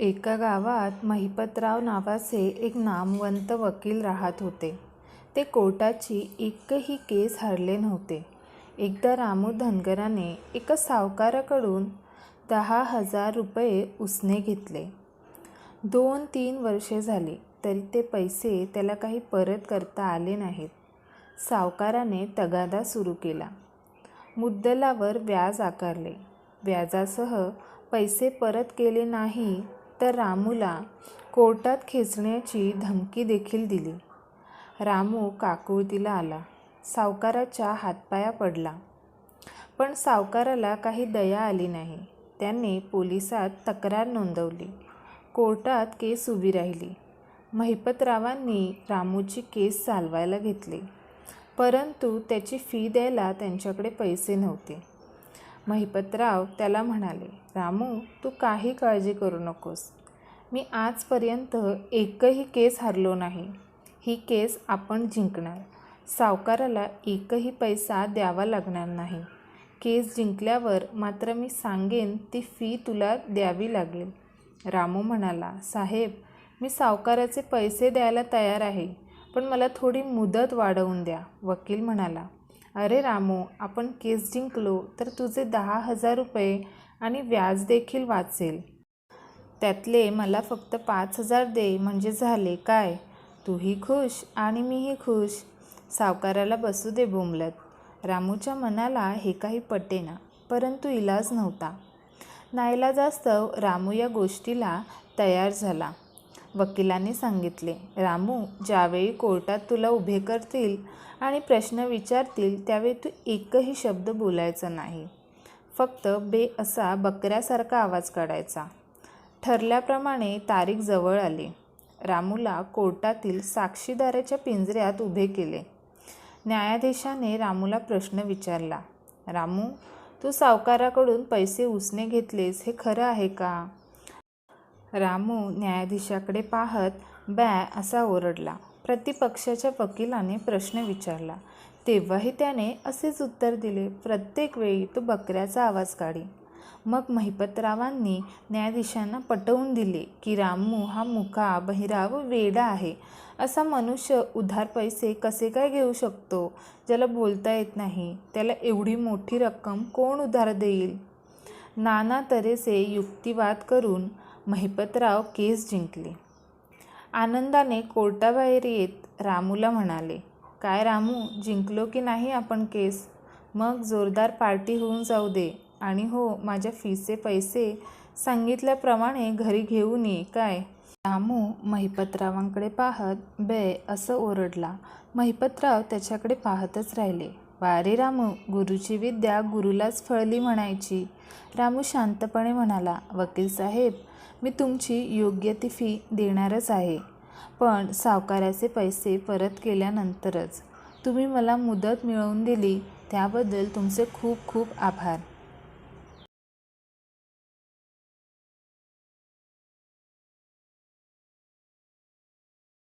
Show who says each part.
Speaker 1: एका गावात महिपतराव नावाचे एक नामवंत वकील राहत होते. ते कोर्टाची एकही केस हरले नव्हते. एकदा रामू धनगराने एका सावकाराकडून दहा हजार रुपये उसने घेतले. दोन तीन वर्षे झाली तरी ते पैसे त्याला काही परत करता आले नाहीत. सावकाराने तगादा सुरू केला. मुद्दलावर व्याज आकारले. व्याजासह पैसे परत केले नाही तर रामूला कोर्टात खेचण्याची धमकी देखील दिली. रामू काकुळतीला आला. सावकाराच्या हातपाया पडला. पण सावकाराला काही दया आली नाही. त्याने पोलिसात तक्रार नोंदवली. कोर्टात केस उभी राहिली. महिपतरावांनी रामूची केस चालवायला घेतली. परंतु त्याची फी द्यायला त्यांच्याकडे पैसे नव्हते. महिपतराव त्याला म्हणाले, रामू तू काही काळजी करू नकोस. मी आजपर्यंत एकही केस हरलो नाही. ही केस आपण जिंकणार. सावकाराला एकही पैसा द्यावा लागणार नाही. केस जिंकल्यावर मात्र मी सांगेन ती फी तुला द्यावी लागेल. रामू म्हणाला, साहेब मी सावकाराचे पैसे द्यायला तयार आहे. पण मला थोडी मुदत वाढवून द्या. वकील म्हणाला, अरे रामू आपण केस जिंकलो तर तुझे दहा हजार रुपये आणि व्याज देखील वाचेल. त्यातले मला फक्त पाच हजार दे म्हणजे झाले काय? तूही खुश आणि मीही खुश. सावकाराला बसू दे बोंबलत. रामूच्या मनाला हे काही पटेना. परंतु इलाज नव्हता. नाईलाजास्तव रामू या गोष्टीला तयार झाला. वकिलाने सांगितले, रामू ज्यावेळी कोर्टात तुला उभे करतील आणि प्रश्न विचारतील त्यावेळी तू एकही शब्द बोलायचा नाही. फक्त बे असा बकऱ्यासारखा आवाज काढायचा. ठरल्याप्रमाणे तारीख जवळ आली. रामूला कोर्टातील साक्षीदाराच्या पिंजऱ्यात उभे केले. न्यायाधीशाने रामूला प्रश्न विचारला, रामू तू सावकाराकडून पैसे उसने घेतलेस हे खरं आहे का? रामू न्यायाधीशाकडे पाहत बॅ असा ओरडला. प्रतिपक्षाच्या वकिलाने प्रश्न विचारला. तेव्हाही त्याने असेच उत्तर दिले. प्रत्येक वेळी तो बकऱ्याचा आवाज काढी. मग महिपतरावांनी न्यायाधीशांना पटवून दिले की रामू हा मुका, बहिरा व वेडा आहे. असा मनुष्य उधार पैसे कसे काय घेऊ शकतो? ज्याला बोलता येत नाही त्याला एवढी मोठी रक्कम कोण उधार देईल? नाना तऱ्हेचे युक्तिवाद करून महिपतराव केस जिंकले. आनंदाने कोर्टाबाहेर येत रामूला म्हणाले, काय रामू जिंकलो की नाही आपण केस? मग जोरदार पार्टी होऊन जाऊ दे. आणि हो माझ्या फीचे पैसे सांगितल्याप्रमाणे घरी घेऊन ये काय? रामू महिपतरावांकडे पाहत बे असं ओरडला. महिपतराव त्याच्याकडे पाहतच राहिले. वारे रामू गुरुची विद्या गुरुलाच फळली म्हणायची. रामू शांतपणे म्हणाला, वकील साहेब मी तुमची योग्य ती फी देणारच आहे. पण सावकाराचे पैसे परत केल्यानंतरच. तुम्ही मला मुदत मिळवून दिली त्याबद्दल तुमचे खूप खूप आभार.